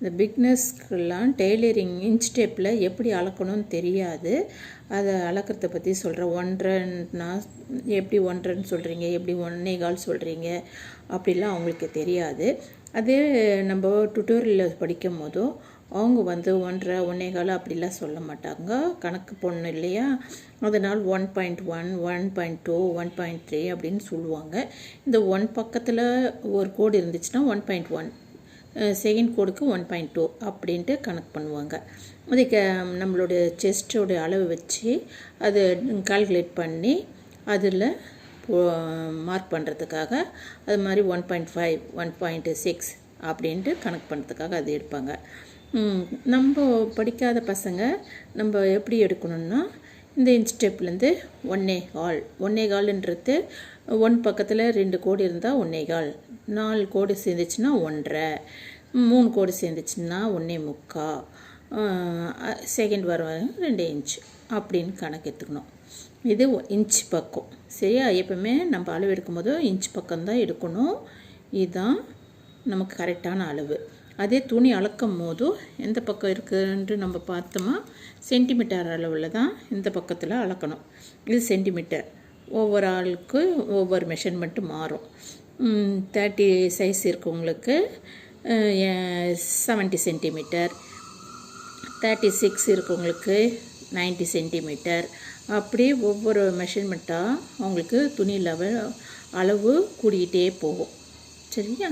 இந்த பிக்னஸ்க்கெல்லாம் tailoring inch டேப்பில் எப்படி அளக்கணும்னு தெரியாது. அதை அளக்கிறத பற்றி சொல்கிறேன் ஒன்றரைன்னா எப்படி ஒன்றரைன்னு சொல்கிறீங்க எப்படி ஒன்றே கால் சொல்கிறீங்க அப்படிலாம் அவங்களுக்கு தெரியாது. அதே நம்ம டுட்டோரியலில் படிக்கும் போதும் அவங்க வந்து ஒன்றரை ஒன்றே கால் அப்படிலாம் சொல்ல மாட்டாங்க. கணக்கு பொண்ணு இல்லையா? அதனால் one point one one point two one point three அப்படின்னு சொல்லுவாங்க. இந்த ஒன் பக்கத்தில் ஒரு கோடு இருந்துச்சுன்னா ஒன் பாயிண்ட் ஒன் செகண்ட் கோடுக்கு ஒன் பாயிண்ட் டூ அப்படின்ட்டு கணக்கு பண்ணுவாங்க. அதுக்கு நம்மளுடைய செஸ்டோடைய அளவு வச்சு அது கால்குலேட் பண்ணி அதில் மார்க் பண்ணுறதுக்காக அது மாதிரி one point five one point six அப்படின்ட்டு கணக்கு பண்ணுறதுக்காக அது எடுப்பாங்க. நம்ம படிக்காத பசங்க நம்ம எப்படி எடுக்கணும்னா இந்த இன்ச் ஸ்டெப்லேருந்து ஒன்னே கால். ஒன்னே கால்ன்றது ஒன் பக்கத்தில் ரெண்டு கோடு இருந்தால் ஒன்னே கால். நாலு கோடு சேர்ந்துச்சுன்னா ஒன்றரை. மூணு கோடு சேர்ந்துச்சுன்னா ஒன்றே முக்கா. செகண்ட் வர ரெண்டு இன்ச் அப்படின்னு கணக்கு எடுத்துக்கணும். இது இன்ச் பக்கம். சரியா? எப்பவுமே நம்ம அளவு எடுக்கும்போது இன்ச் பக்கம் தான் எடுக்கணும். இதுதான் நமக்கு கரெக்டான அளவு. அதே துணி அளக்கும் போதும் எந்த பக்கம் இருக்குன்ட்டு நம்ம பார்த்தோமா? சென்டிமீட்டர் அளவில் தான் இந்த பக்கத்தில் அளக்கணும். இது சென்டிமீட்டர் ஒவ்வொரு ஆளுக்கு ஒவ்வொரு மெஷர்மெண்ட்டு மாறும். தேர்ட்டி சைஸ் இருக்கவங்களுக்கு செவன்ட்டி சென்டிமீட்டர் தேர்ட்டி சிக்ஸ் இருக்கவங்களுக்கு 90 சென்டிமீட்டர் அப்படி ஒவ்வொரு மெஷர்மெண்ட்டாக அவங்களுக்கு துணி லெவல் அளவு கூடிக்கிட்டே போகும். சரியா?